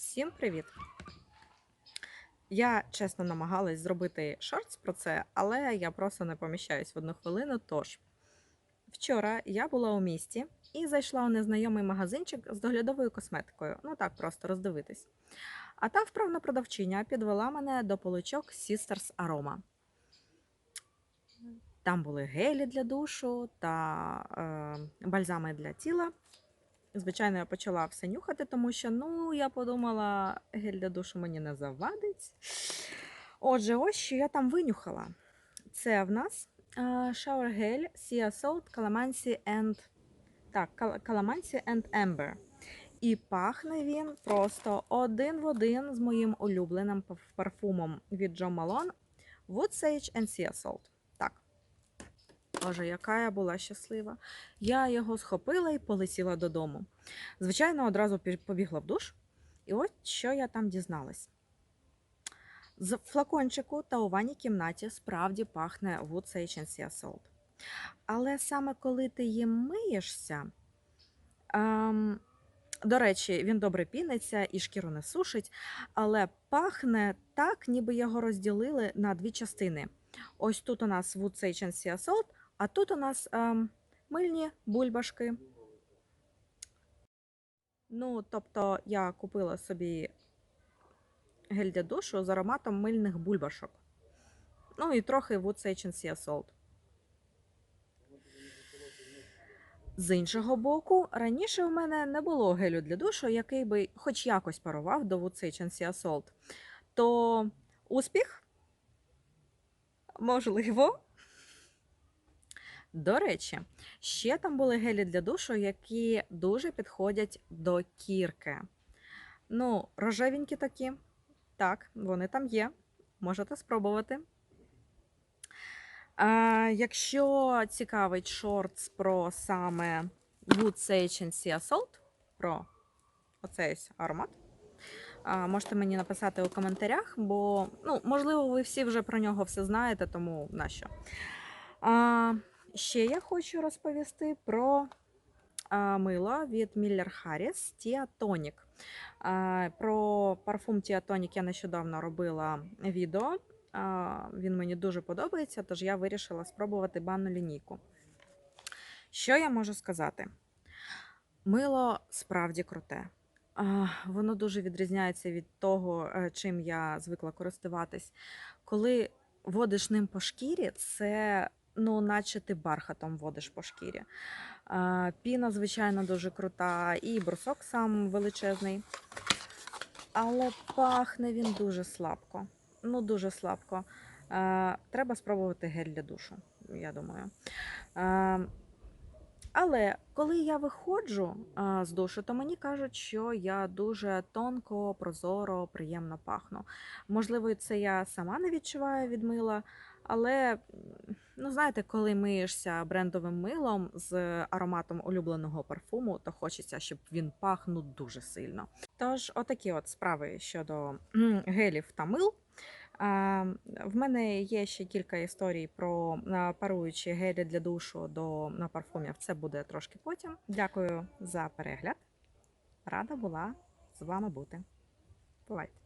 Всім привіт! Я чесно намагалась зробити шортс про це, але я просто не поміщаюсь в одну хвилину. Тож вчора я була у місті і зайшла у незнайомий магазинчик з доглядовою косметикою. Ну так, просто роздивитись. А там вправна продавчиня підвела мене до поличок Sisters Aroma. Там були гелі для душу та е, бальзами для тіла. Звичайно, я почала все нюхати, тому що ну, я подумала, гель для душу мені не завадить. Отже, ось що я там винюхала. Це в нас shower гель Sea Salt Calamansi and так, Calamansi and Amber. І пахне він просто один в один з моїм улюбленим парфумом від Джо Малон Wood Sage and Sea Salt. Боже, яка я була щаслива. Я його схопила і полетіла додому. Звичайно, одразу побігла в душ. І от що я там дізналась. З флакончику та у ванній кімнаті справді пахне Wood Sage and Sea Але саме коли ти їм миєшся, ем, до речі, він добре піниться і шкіру не сушить, але пахне так, ніби його розділили на дві частини. Ось тут у нас Wood Sage and Sea Salt, а тут у нас ем, мильні бульбашки. Ну, тобто я купила собі гель для душу з ароматом мильних бульбашок. Ну і трохи Wood Sage and Sea Salt. З іншого боку, раніше в мене не було гелю для душу, який би хоч якось парував до Wood Sage and Sea Salt. То успіх? Можливо. До речі, ще там були гелі для душу, які дуже підходять до кірки. Ну, рожевенькі такі. Так, вони там є. Можете спробувати. А, якщо цікавить шортс про саме Wood Sage and Sea Salt, про оцей аромат, а, можете мені написати у коментарях, бо, ну, можливо, ви всі вже про нього все знаєте, тому нащо. А, ще я хочу розповісти про мило від Miller Harris Tia. Про парфум Tia я нещодавно робила відео. Він мені дуже подобається, тож я вирішила спробувати банну лінійку. Що я можу сказати? Мило справді круте. Воно дуже відрізняється від того, е, чим я звикла користуватись. Коли водиш ним по шкірі, це ну, наче ти бархатом водиш по шкірі. Піна, звичайно, дуже крута, і брусок сам величезний. Але пахне він дуже слабко. Ну, дуже слабко. Треба спробувати гель для душу, я думаю. Але коли я виходжу з душу, то мені кажуть, що я дуже тонко, прозоро, приємно пахну. Можливо, це я сама не відчуваю від мила, але ну, знаєте, коли миєшся брендовим милом з ароматом улюбленого парфуму, то хочеться, щоб він пахнув дуже сильно. Тож, отакі от справи щодо гелів та мил. В мене є ще кілька історій про паруючі гелі для душу до парфумів. Це буде трошки потім. Дякую за перегляд. Рада була з вами бути. Бувайте!